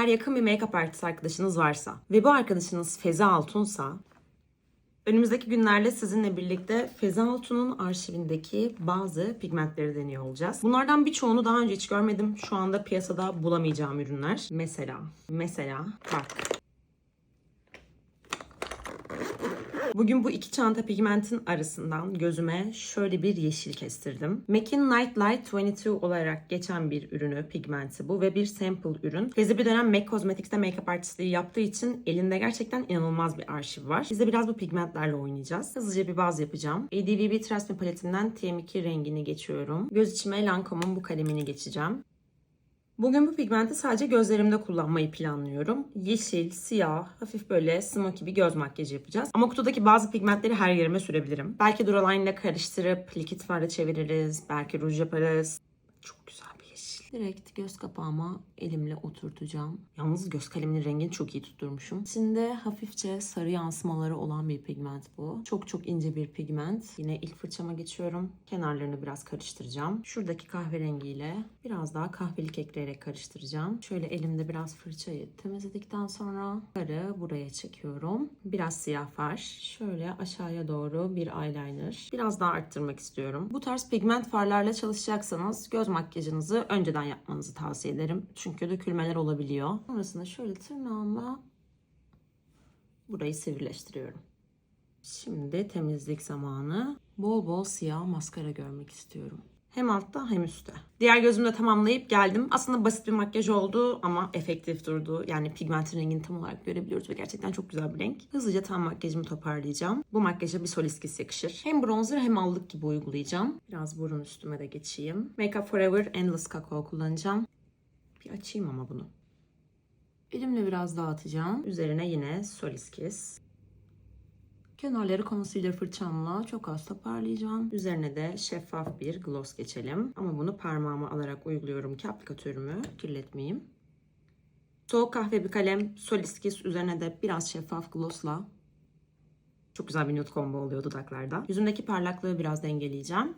Eğer yakın bir make-up artist arkadaşınız varsa ve bu arkadaşınız Feza Altun'sa Önümüzdeki günlerde sizinle birlikte Feza Altun'un arşivindeki bazı pigmentleri deniyor olacağız. Bunlardan birçoğunu daha önce hiç görmedim. Şu anda piyasada bulamayacağım ürünler. Mesela, mesela bak. Bugün bu iki çanta pigmentin arasından gözüme şöyle bir yeşil kestirdim. MAC'in Night Light 22 olarak geçen bir ürünü, pigmenti bu ve bir sample ürün. Fezi bir dönem MAC Cosmetics'te make-up artistliği yaptığı için elinde gerçekten inanılmaz bir arşiv var. Biz de biraz bu pigmentlerle oynayacağız. Hızlıca bir baz yapacağım. ADVB Me paletinden TM2 rengini geçiyorum. Göz içime Lancome'un bu kalemini geçeceğim. Bugün bu pigmenti sadece gözlerimde kullanmayı planlıyorum. Yeşil, siyah, hafif böyle smoky bir göz makyajı yapacağız. Ama kutudaki bazı pigmentleri her yerime sürebilirim. Belki Duraline ile karıştırıp likit farla çeviririz. Belki ruj yaparız. Çok güzel. Direkt göz kapağıma elimle oturtacağım. Yalnız göz kaleminin rengini çok iyi tutturmuşum. İçinde hafifçe sarı yansımaları olan bir pigment bu. Çok çok ince bir pigment. Yine ilk fırçama geçiyorum. Kenarlarını biraz karıştıracağım. Şuradaki kahverengiyle biraz daha kahvelik ekleyerek karıştıracağım. Şöyle elimde biraz fırçayı temizledikten sonra farı buraya çekiyorum. Biraz siyah far. Şöyle aşağıya doğru bir eyeliner. Biraz daha arttırmak istiyorum. Bu tarz pigment farlarla çalışacaksanız göz makyajınızı önceden yapmanızı tavsiye ederim. Çünkü dökülmeler olabiliyor. Sonrasında şöyle tırnağımla burayı sivrileştiriyorum. Şimdi temizlik zamanı. Bol bol siyah maskara görmek istiyorum. Hem altta hem üstte. Diğer gözümde tamamlayıp geldim. Aslında basit bir makyaj oldu ama efektif durdu. Yani pigmentin rengini tam olarak görebiliyoruz ve gerçekten çok güzel bir renk. Hızlıca tam makyajımı toparlayacağım. Bu makyaja bir soliskis yakışır. Hem bronzer hem allık gibi uygulayacağım. Biraz burun üstüme de geçeyim. Makeup Forever Endless Kakao kullanacağım. Bir açayım ama bunu. Elimle biraz dağıtacağım. Üzerine yine soliskis. Kenarları concealer fırçamla çok az toparlayacağım. Üzerine de şeffaf bir gloss geçelim. Ama bunu parmağıma alarak uyguluyorum ki aplikatörümü kirletmeyeyim. Soğuk kahve bir kalem, soliskis üzerine de biraz şeffaf glossla çok güzel bir nude combo oluyor dudaklarda. Yüzümdeki parlaklığı biraz dengeleyeceğim.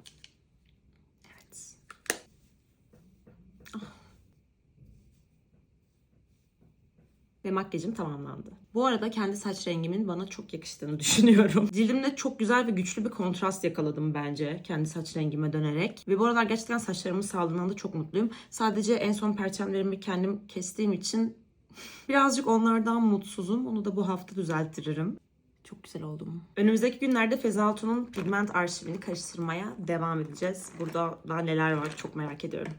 Ve makyajım tamamlandı. Bu arada kendi saç rengimin bana çok yakıştığını düşünüyorum. Cildimde çok güzel ve güçlü bir kontrast yakaladım bence kendi saç rengime dönerek. Ve bu aralar gerçekten saçlarımın sağlığından da çok mutluyum. Sadece en son perçemlerimi kendim kestiğim için birazcık onlardan mutsuzum. Onu da bu hafta düzelttiririm. Çok güzel oldum. Önümüzdeki günlerde Feza Altun'un pigment arşivini karıştırmaya devam edeceğiz. Burada daha neler var çok merak ediyorum.